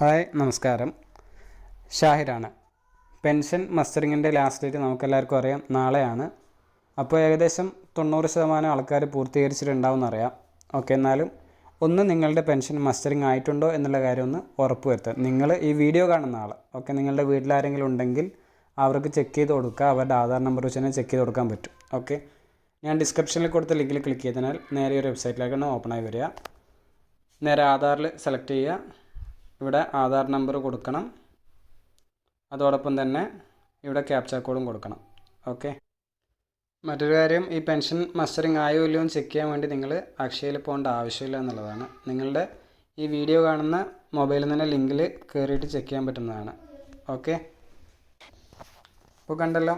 Hi നമസ്കാരം. ഷാഹിറാണ് pension മസ്റ്ററിങ്ങിന്റെ ലാസ്റ്റ് ഡേറ്റ് നമുക്കെല്ലാവർക്കും അറിയാം. നാളെയാണ്. അപ്പോൾ ഏകദേശം തൊണ്ണൂറ് ശതമാനം ആൾക്കാർ പൂർത്തീകരിച്ചിട്ടുണ്ടാവും എന്നറിയാം. ഓക്കെ എന്നാലും ഒന്ന് നിങ്ങളുടെ പെൻഷൻ മസ്റ്ററിങ് ആയിട്ടുണ്ടോ എന്നുള്ള കാര്യം ഒന്ന് ഉറപ്പ് വരുത്തുക നിങ്ങൾ ഈ വീഡിയോ കാണുന്ന ആൾ ഓക്കെ നിങ്ങളുടെ വീട്ടിലാരെങ്കിലും ഉണ്ടെങ്കിൽ അവർക്ക് ചെക്ക് ചെയ്ത് കൊടുക്കുക. അവരുടെ ആധാർ നമ്പർ വെച്ച് തന്നെ ചെക്ക് ചെയ്ത് കൊടുക്കാൻ പറ്റും. ഓക്കെ ഞാൻ ഡിസ്ക്രിപ്ഷനിൽ കൊടുത്ത ലിങ്കിൽ ക്ലിക്ക് ചെയ്തതിനാൽ നേരെ ഒരു വെബ്സൈറ്റിലേക്കാണ് ഓപ്പൺ വരിക. നേരെ ആധാറിൽ സെലക്ട് ചെയ്യുക. ഇവിടെ ആധാർ നമ്പർ കൊടുക്കണം. അതോടൊപ്പം തന്നെ ഇവിടെ ക്യാപ്ച കോഡും കൊടുക്കണം. ഓക്കെ? മറ്റൊരു കാര്യം ഈ പെൻഷൻ മസ്റ്ററിങ് ആയോ ഇല്ലയോ എന്ന് ചെക്ക് ചെയ്യാൻ വേണ്ടി നിങ്ങൾ അക്ഷയയിൽ പോകേണ്ട ആവശ്യമില്ല എന്നുള്ളതാണ്. നിങ്ങളുടെ ഈ വീഡിയോ കാണുന്ന മൊബൈലിൽ തന്നെ ലിങ്കിൽ കയറിയിട്ട് ചെക്ക് ചെയ്യാൻ പറ്റുന്നതാണ്. ഓക്കെ? ഇപ്പോൾ കണ്ടല്ലോ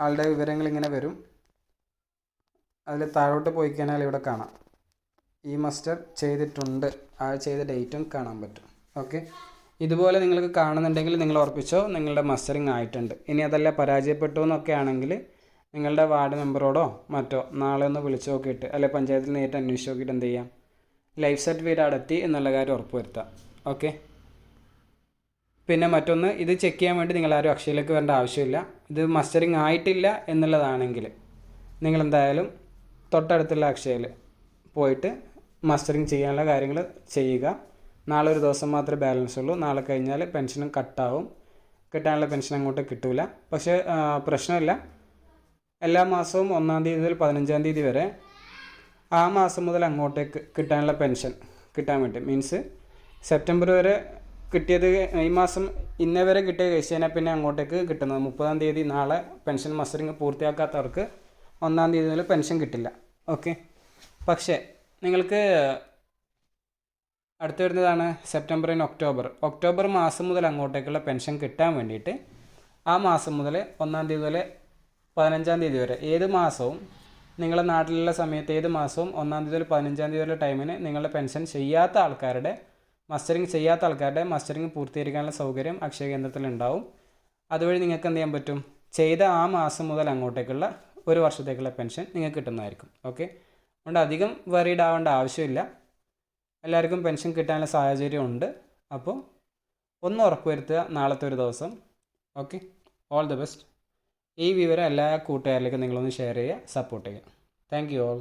ആളുടെ വിവരങ്ങൾ ഇങ്ങനെ വരും. അതിൽ താഴോട്ട് പോയി കഴിഞ്ഞാൽ ഇവിടെ കാണാം. ഈ മസ്റ്റർ ചെയ്തിട്ടുണ്ട്. ആ ചെയ്ത ഡേറ്റും കാണാൻ പറ്റും. ഓക്കെ. ഇതുപോലെ നിങ്ങൾക്ക് കാണുന്നുണ്ടെങ്കിൽ നിങ്ങൾ ഉറപ്പിച്ചോ നിങ്ങളുടെ മസ്റ്ററിങ് ആയിട്ടുണ്ട്. ഇനി അതല്ല പരാജയപ്പെട്ടു എന്നൊക്കെ ആണെങ്കിൽ നിങ്ങളുടെ വാർഡ് മെമ്പറോടോ മറ്റോ നാളെ ഒന്ന് വിളിച്ചു നോക്കിയിട്ട് അല്ലെ പഞ്ചായത്തിൽ നേരിട്ട് അന്വേഷിച്ച് നോക്കിയിട്ട് എന്ത് ചെയ്യാം? ലൈഫ് സർട്ടിഫിക്കറ്റ് അടത്തി എന്നുള്ള കാര്യം ഉറപ്പ് വരുത്താം ഓക്കെ. പിന്നെ മറ്റൊന്ന് ഇത് ചെക്ക് ചെയ്യാൻ വേണ്ടി നിങ്ങൾ ആരും അക്ഷയയിലേക്ക് വരേണ്ട ആവശ്യമില്ല. ഇത് മസ്റ്ററിങ് ആയിട്ടില്ല എന്നുള്ളതാണെങ്കിൽ നിങ്ങൾ എന്തായാലും തൊട്ടടുത്തുള്ള അക്ഷയയിൽ പോയിട്ട് മസ്റ്ററിങ് ചെയ്യാനുള്ള കാര്യങ്ങൾ ചെയ്യുക. നാളെ ഒരു ദിവസം മാത്രമേ ബാലൻസ് ഉള്ളൂ. നാളെ കഴിഞ്ഞാൽ പെൻഷനും കട്ടാവും കിട്ടാനുള്ള പെൻഷൻ അങ്ങോട്ട് കിട്ടില്ല പക്ഷേ പ്രശ്നമില്ല. എല്ലാ മാസവും ഒന്നാം തീയതി മുതൽ പതിനഞ്ചാം തീയതി വരെ ആ മാസം മുതൽ അങ്ങോട്ടേക്ക് കിട്ടാനുള്ള പെൻഷൻ കിട്ടാൻ വേണ്ടി. മീൻസ് സെപ്റ്റംബർ വരെ കിട്ടിയത് ഈ മാസം ഇന്നേ വരെ കിട്ടിയ കഴിച്ച് കഴിഞ്ഞാൽ പിന്നെ അങ്ങോട്ടേക്ക് കിട്ടുന്നത്. മുപ്പതാം തീയതി നാളെ പെൻഷൻ മസ്റ്ററിങ് പൂർത്തിയാക്കാത്തവർക്ക് ഒന്നാം തീയതി മുതൽ പെൻഷൻ കിട്ടില്ല. ഓക്കെ പക്ഷേ നിങ്ങൾക്ക് അടുത്ത് വരുന്നതാണ് സെപ്റ്റംബർ ആൻഡ് ഒക്ടോബർ ഒക്ടോബർ മാസം മുതൽ അങ്ങോട്ടേക്കുള്ള പെൻഷൻ കിട്ടാൻ വേണ്ടിയിട്ട് ആ മാസം മുതൽ ഒന്നാം തീയതി മുതൽ പതിനഞ്ചാം തീയതി വരെ ഏത് മാസവും നിങ്ങളുടെ നാട്ടിലുള്ള സമയത്ത് ഏത് മാസവും ഒന്നാം തീയതി മുതൽ പതിനഞ്ചാം തീയതി വരെ ടൈമിന് നിങ്ങളുടെ പെൻഷൻ ചെയ്യാത്ത ആൾക്കാരുടെ മസ്റ്ററിങ് ചെയ്യാത്ത ആൾക്കാരുടെ മസ്റ്ററിങ് പൂർത്തീകരിക്കാനുള്ള സൗകര്യം അക്ഷയ കേന്ദ്രത്തിൽ ഉണ്ടാവും. അതുവഴി നിങ്ങൾക്ക് എന്ത് ചെയ്യാൻ പറ്റും? ചെയ്ത ആ മാസം മുതൽ അങ്ങോട്ടേക്കുള്ള ഒരു വർഷത്തേക്കുള്ള പെൻഷൻ നിങ്ങൾക്ക് കിട്ടുന്നതായിരിക്കും. ഓക്കെ അതുകൊണ്ട് അധികം വറീഡ് ആവേണ്ട ആവശ്യമില്ല. എല്ലാവർക്കും പെൻഷൻ കിട്ടാനുള്ള സാഹചര്യം ഉണ്ട്. അപ്പോൾ ഒന്ന് ഉറപ്പുവരുത്തുക നാളത്തെ ഒരു ദിവസം. ഓക്കെ. ഓൾ ദി ബെസ്റ്റ് ഈ വിവരം എല്ലാ കൂട്ടുകാരിലേക്കും നിങ്ങളൊന്ന് ഷെയർ ചെയ്യുക സപ്പോർട്ട് ചെയ്യുക. Thank you all